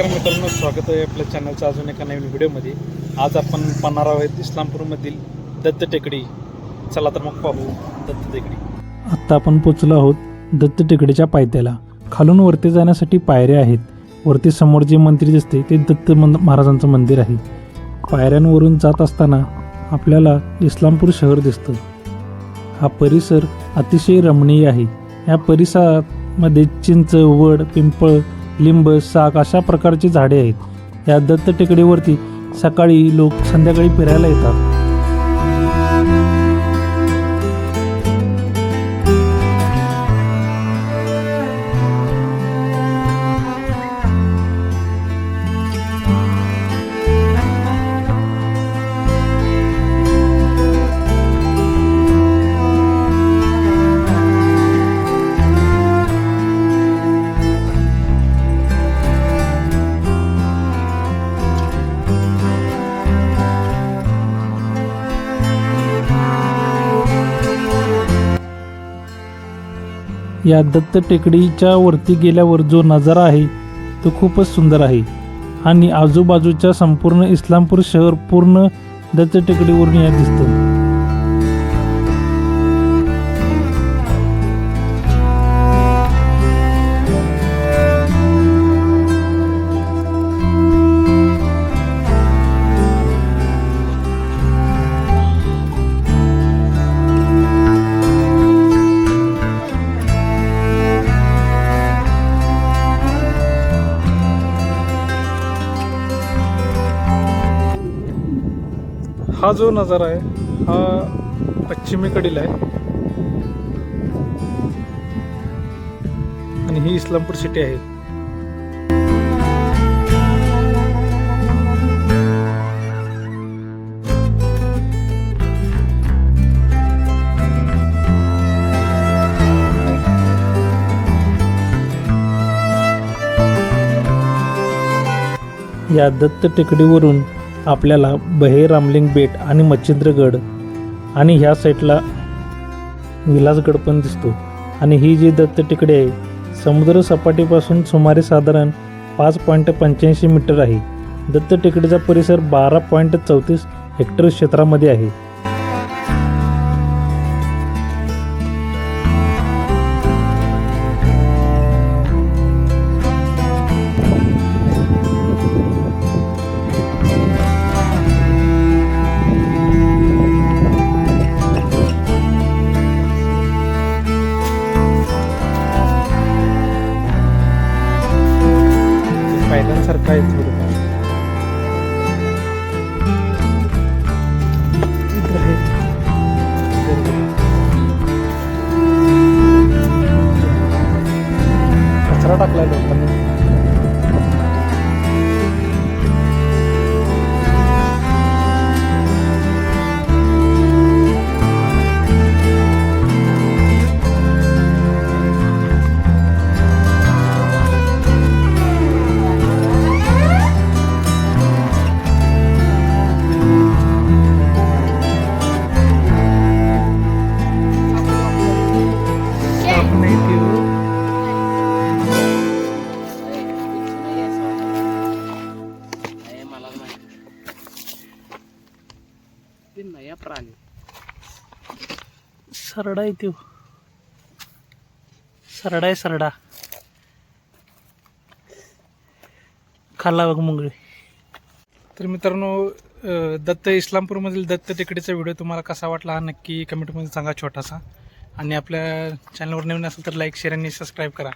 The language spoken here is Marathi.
स्वागत आहे आपल्या चॅनलच्या अजून एका नवीन व्हिडिओमध्ये. आज आपण पाहणार आहोत इस्लामपूरमधील दत्त टेकडी. चला तर मग पाहू दत्त टेकडी. आत्ता आपण पोचलो आहोत दत्त टेकडीच्या पायथ्याला. खालून वरती जाण्यासाठी पायऱ्या आहेत. वरती समोर जे मंदिर दिसते ते दत्त मंद महाराजांचं मंदिर आहे. पायऱ्यांवरून जात असताना आपल्याला इस्लामपूर शहर दिसतं. हा परिसर अतिशय रमणीय आहे. या परिसरामध्ये चिंच वड पिंपळ लिंब साग अशा प्रकारची झाडे आहेत. या दत्त टेकडीवरती सकाळी लोक संध्याकाळी फिरायला येतात. या दत्त टेकडीच्या वरती गेल्यावर जो नजारा आहे तो खूपच सुंदर आहे. आणि आजूबाजूच्या संपूर्ण इस्लामपूर शहर पूर्ण दत्त टेकडीवरून या दिसतं. हा जो नजारा आहे हा पश्चिमेकडील आहे. आणि ही इस्लामपूर सिटी आहे. या दत्त टेकडीवरून आपल्याला बहे रामलिंग बेट आणि मच्छिंद्रगड आणि ह्या साईडला विलासगड पण दिसतो. आणि ही जी दत्त टेकडी आहे समुद्र सपाटीपासून सुमारे साधारण पाच पॉईंट पंच्याऐंशी मीटर आहे. दत्त टेकडीचा परिसर बारा पॉईंट चौतीस हेक्टर क्षेत्रामध्ये आहे. സർക്കാർ അയച്ചു नया प्राणी. सरडा आहे तो सरडा आहे सरडा. खाल्ला बघ मुंगळी. तर मित्रांनो दत्त इस्लामपूरमधील दत्त टेकडीचा व्हिडिओ तुम्हाला कसा वाटला हा नक्की कमेंटमध्ये सांगा छोटासा. आणि आपल्या चॅनलवर नवीन असेल तर लाईक शेअर आणि सबस्क्राईब करा.